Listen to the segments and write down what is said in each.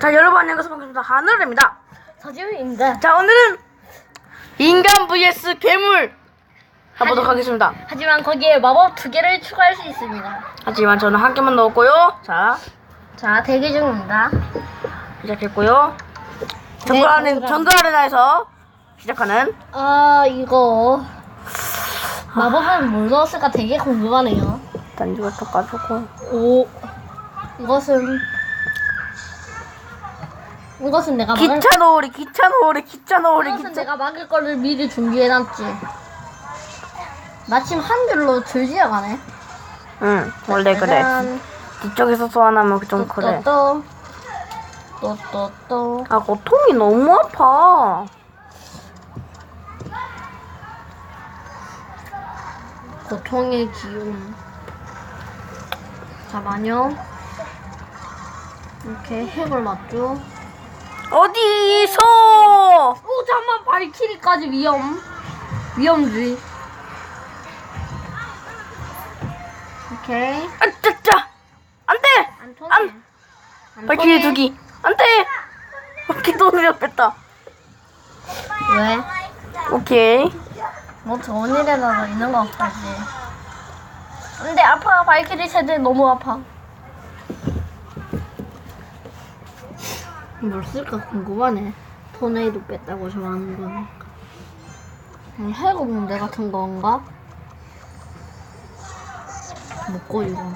자 여러분 안녕하세요 반갑습니다 하늘입니다 서지훈입니다. 자 오늘은 인간 vs 괴물 가보도록 하겠습니다 하지만 거기에 마법 두 개를 추가할 수 있습니다. 하지만 저는 한 개만 넣었고요 자 자, 대기 중입니다. 시작했고요 정글 아레 정글 정글 아레나에서 시작하는 아, 이거. 마법은 뭘 넣었을까 되게 궁금하네요. 이것도 까주고 오. 이것은. 이것은 내가 막을, 기차 노을이 기차 노을이 기차 노을이 이것은 기차 내가 막을 거를 미리 준비해놨지. 마침 한 줄로 줄지어 가네. 응 원래 그래 짜잔. 뒤쪽에서 소환하면 좀 그래 또, 또, 또, 또. 아 고통이 너무 아파 고통의 기운. 잠깐만요. 이렇게 핵을 맞죠. 어디서 오, 잠만 발키리까지 위험. 위험주의. 오케이. 아 짜짜 안 돼 안 통해. 안- 안 발키리 통해. 두 기 안 돼 오케이 또 느렸겠다 왜? 오케이 뭐 좋은 일에라도 있는 거 같지. 근데 아파. 발키리 세대 너무 아파. 뭘 쓸까 궁금하네. 토네이도 뺐다고 좋아하는 거니까. 음, 해고 문제 같은 건가? 먹고 이거.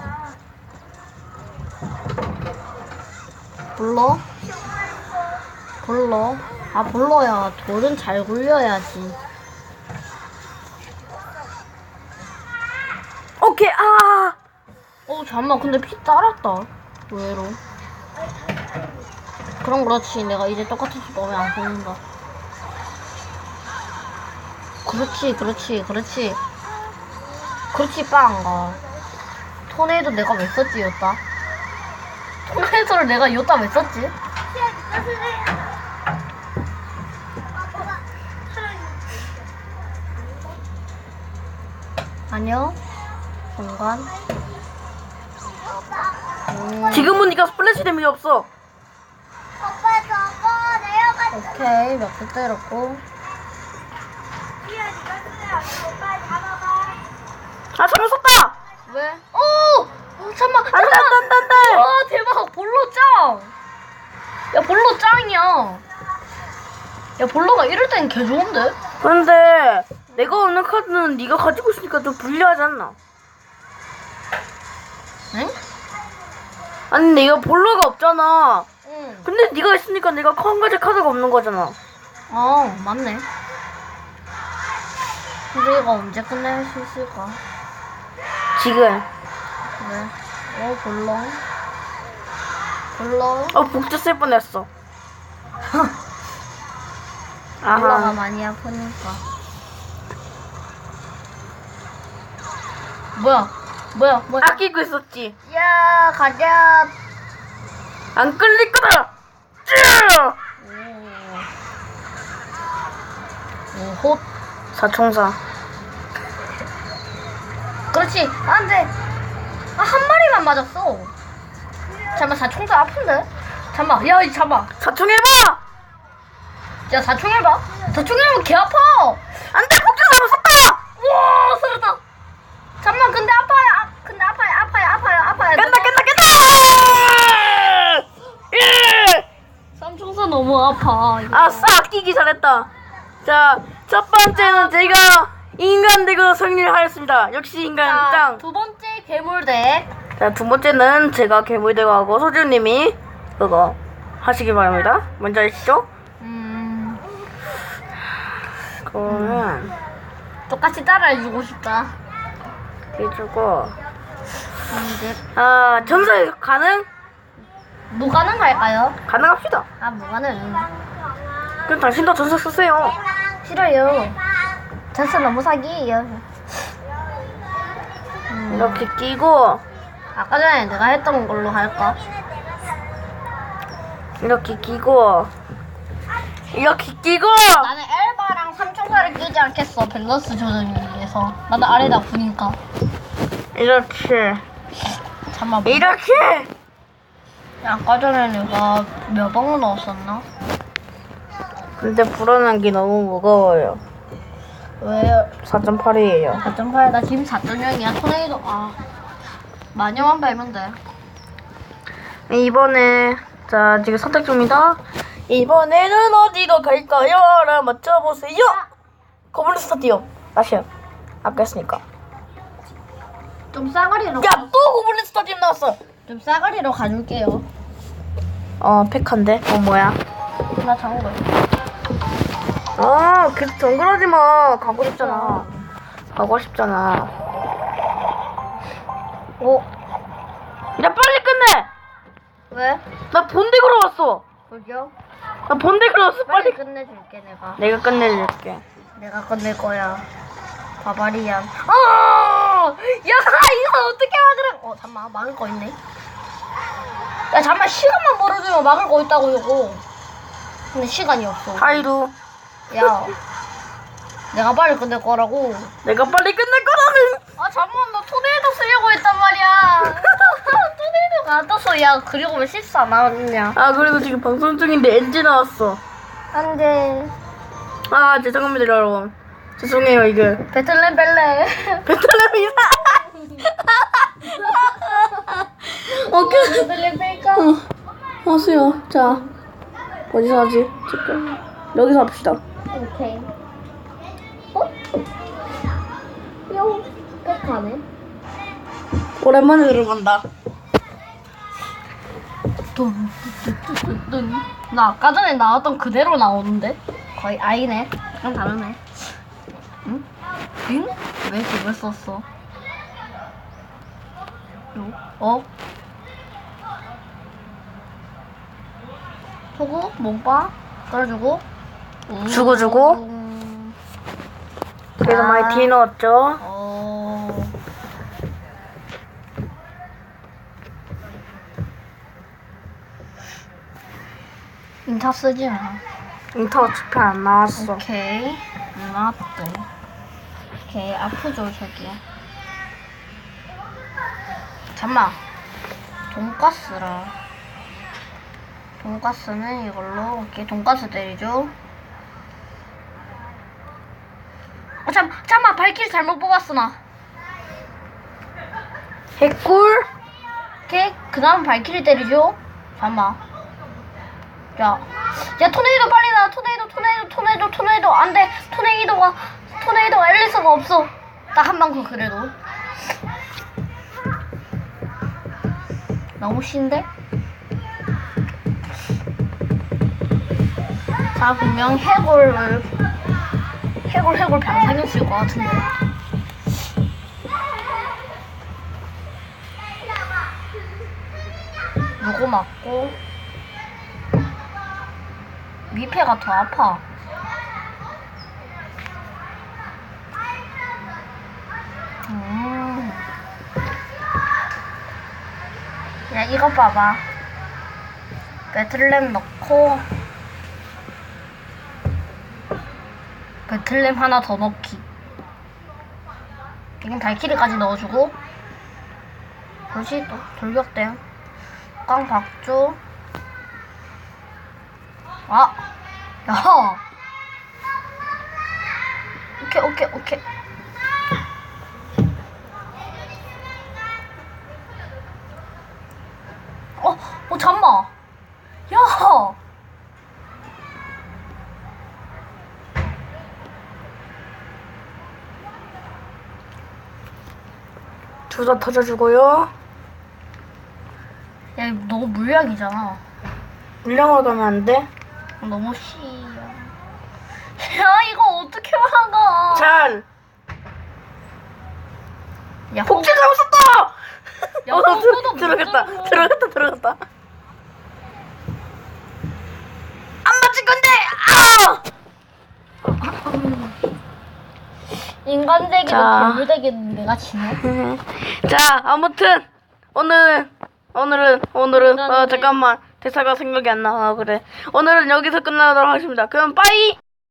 불러? 불러? 아 불러야 돌은 잘 굴려야지. 오케이 아 어 잠만 근데 피 따랐다 의외로 그럼 그렇지. 내가 이제 똑같은 수 너무 안 보인다 그렇지 그렇지 그렇지. 그렇지 빵 가 토네이도 내가 왜 썼지 요따? 토네이도를 내가 요따 왜 썼지? 아니요 순간? 음, 지금은 네가 스플래시 데미지 없어 오케이 몇 개 때렸고. 아 잘못 썼다 왜? 오! 어, 잠만 안돼 안돼 안 돼 안 돼 와 대박 볼로 짱! 야 볼로 짱이야 야 볼로가 이럴 땐 개 좋은데? 근데 내가 없는 카드는 네가 가지고 있으니까 좀 불리하지 않나 응? 아니 내가 볼러가 없잖아 응. 근데 네가 있으니까 내가 한 가지 카드가 없는 거잖아. 어 맞네. 근데 이거 언제 끝낼 수 있을까? 지금. 왜? 어 볼로. 볼로? 어 복제 쓸 뻔했어. 볼로가 아하 많이 아프니까. 뭐야? 뭐야? 뭐야? 아끼고 있었지. 야 가자 안 끌릴 거다. 쭈! 오호. 사총사. 그렇지. 안 돼 아, 한 마리만 맞았어. 잠깐만 사총사 아픈데? 잠깐만. 야 이, 잠깐만 사총 해봐! 야 사총 해봐. 사총 해보면 개 아파. 안 돼 복제 잘못 썼다 우와 살았다. 잠깐만 근데 아파요. 아, 근데 아파요. 아파요. 아파요. 아파요. 깬다 깬다 깬다 예! 삼총사 너무 아파 이거. 아싸 아끼기 잘했다 자 첫 번째는 제가 인간 덱으로 승리를 하였습니다 역시 인간 자, 짱 두 번째 괴물덱 자, 두 번째는 제가 괴물대하고 소주님이 그거 하시기 바랍니다. 먼저 하시죠. 음 그거는 똑같이 따라해주고 싶다 해주고 이제 아 전사 가능? 무가능 할까요? 가능합시다. 아 무가능 그럼 당신도 전사 쓰세요. 싫어요. 전스 너무 사기예요. 음, 이렇게 끼고. 아까 전에 내가 했던 걸로 할까? 이렇게 끼고. 이렇게 끼고. 나는 엘바랑 삼총사를 끼지 않겠어. 밸런스 조정을 위해서. 나는 아래다 보니까. 이렇게. 잠깐만. 이렇게 아까 전에 내가 몇 번을 넣었었나? 근데 불어난 게 너무 무거워요. 왜 4.8이에요. 4.8? 나 지금 4.0이야. 토네이도 아 마녀만 밟으면 돼. 이번에 자 지금 선택 중입니다. 이번에는 어디로 갈까요? 라 맞춰보세요. 거블린 스타디움. 다시요. 아까 했으니까. 좀 싸가리로 야또 고블린 스타디움 나왔어. 좀 싸가리로 가줄게요. 어 팩한데. 어 뭐야? 나 작은 거. 아 계속 정글하지 마. 가고 싶잖아. 가고 싶잖아. 오 야 빨리 끝내. 왜? 나 본대 걸어왔어. 그죠? 나 본대 걸어왔어. 빨리 빨리. 끝내줄게 내가. 내가 끝내줄게. 내가 끝낼 거야. 바바리안. 아! 야, 이거 어떻게 막으라? 어, 잠만 막을 거 있네. 야, 잠만 시간만 벌어주면 막을 거 있다고 이거. 근데 시간이 없어. 하이루. 야, 내가 빨리 끝낼 거라고. 내가 빨리 끝낼 거라는. 아, 잠만 나 토네이도 쓰려고 했단 말이야. 토네이도가 안 떴어. 야, 그리고 왜 실수 안 나왔냐? 아 그래도 지금 방송 중인데 NG 나왔어. 안 돼. 아 죄송합니다 여러분. 죄송해요 이게. 배틀넷 벨레. 베틀레헴이다. 오케이. 배틀넷 벨까? 어, 하세요. 자 어디서 하지? 잠깐. 여기서 합시다. 오케이. 어? 뿅. 백하네. 오랜만에 들어간다. 뚠뚠뚠뚠. 나 아까 전에 나왔던 그대로 나오는데? 거의 아이네. 그럼 다르네. 응? 응? 왜 그걸 썼어? 요? 어? 주고 몸빠 떨어주고 주고, 주고. 음. 그래도 아. 많이 뒤에 넣었죠. 어. 인타 쓰지 마. 인터가 투표 안 나왔어. 오케이. 안 나왔대. 오케이. 아프죠, 저기야. 잠만. 돈가스라. 돈가스는 이걸로, 오케이. 돈가스 때리죠. 어, 잠, 잠만. 발길 잘못 뽑았어, 나. 개꿀. 오케이. 그 다음 발키리 때리죠. 잠만. 자. 야, 토네이도 빨리 나. 토네이도, 토네이도, 토네이도, 토네이도. 안 돼. 토네이도가, 토네이도 앨리스가 없어. 딱 한 방큼 그래도. 너무 신데? 자, 분명 해골을, 해골, 해골 병상이었을 것 같은데. 누구 맞고 위패가 더 아파. 음. 야 이거 봐봐. 배틀램 넣고 배틀램 하나 더 넣기. 지금 발키리까지 넣어주고 그렇지 또 돌격대. 깡 박주. 아, 야. 오케이, 오케이, 오케이. 어, 어, 잠만. 야. 주사 터져주고요. 야, 이거 너무 물량이잖아. 물량으로 가면 안 돼. 너무 쉬야. 야, 이거 어떻게 막아? 잘. 야, 복제 잘못했다. 야, 어, 호구도 들- 들어갔다. 들어갔다. 들어갔다. 안 맞을 건데. 아! 인간 대기도 자. 괴물 대기는 내가 지네. 자, 아무튼 오늘 오늘은 오늘은 어 잠깐만 대사가 생각이 안 나. 아, 그래. 오늘은 여기서 끝나도록 하겠습니다. 그럼 빠이.